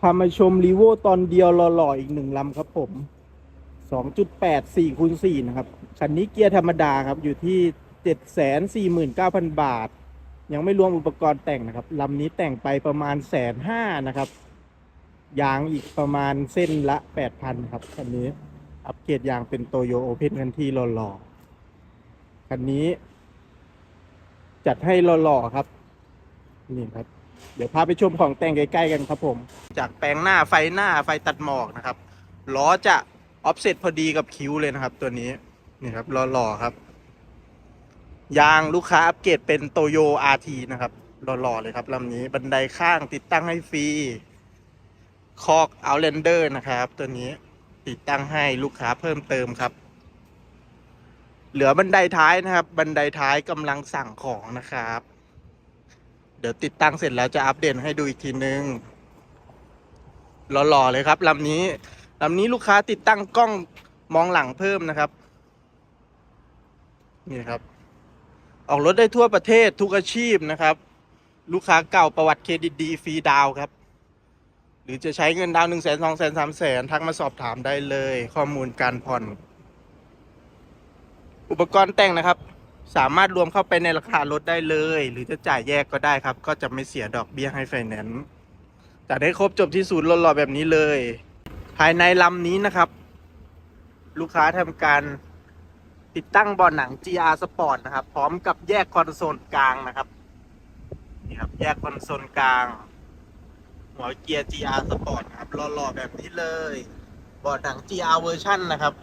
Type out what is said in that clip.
พามาชมรีโวตอนเดียวหล่อๆอีกหนึ่งลำครับผม 2.8 4คูณ4นะครับ คันนี้เกียร์ธรรมดาครับอยู่ที่ 749,000 บาท ยังไม่รวมอุปกรณ์แต่งนะครับลำนี้แต่งไปประมาณแสนห้านะครับ ยางอีกประมาณเส้นละ 8,000 ครับ คันนี้อัปเกรดยางเป็นโตโยโอเพนกันที่หล่อๆคันนี้ จัดให้หล่อๆครับ นี่ครับ เดี๋ยวพาไปชมของแต่งใกล้ๆกันครับผม จากแปลงหน้าไฟหน้าไฟตัดหมอกนะครับล้อจะออฟเซตพอดีกับคิ้วเลยนะครับ ตัวนี้นี่ครับหล่อๆครับ ยางลูกค้าอัปเกรดเป็นโตโยอาร์ทีนะครับหล่อๆเลยครับลำนี้บันไดข้างติดตั้งให้ฟรีคอกเอาเลนเดอร์นะครับ ตัวนี้ติดตั้งให้ลูกค้าเพิ่มเติมครับ เหลือบันไดท้ายนะครับ บันไดท้ายกำลังสั่งของนะครับ ดี๋ยวติดตั้งเสร็จแล้วจะอัปเดตให้ดูอีกทีนึงหล่อๆเลยครับลำนี้ลำนี้ลูกค้าติดตั้งกล้องมองหลังเพิ่มนะครับ นี่ครับ ออกรถได้ทั่วประเทศทุกอาชีพนะครับ ลูกค้าเก่าประวัติเครดิตดีฟรีดาวครับ หรือจะใช้เงินดาวหนึ่งแสนสองแสนสามแสนทักมาสอบถามได้เลย ข้อมูลการผ่อน อุปกรณ์แต่งนะครับ สามารถรวมเข้าไปในราคารถได้เลย หรือจะจ่ายแยกก็ได้ครับ ก็จะไม่เสียดอกเบี้ยให้ไฟแนนซ์จัดให้ครบจบที่ศูนย์รถๆแบบนี้เลย ภายในลำนี้นะครับ ลูกค้าทำการติดตั้งบาะหนัง GR Sport นะครับ พร้อมกับแยกคอนโซลกลางนะครับนี่ครับ แยกคอนโซลกลาง หัวเกียร์ GR Sport ครับหล่อๆแบบนี้เลยเบาะหนัง GR เวอร์ชันนะครับ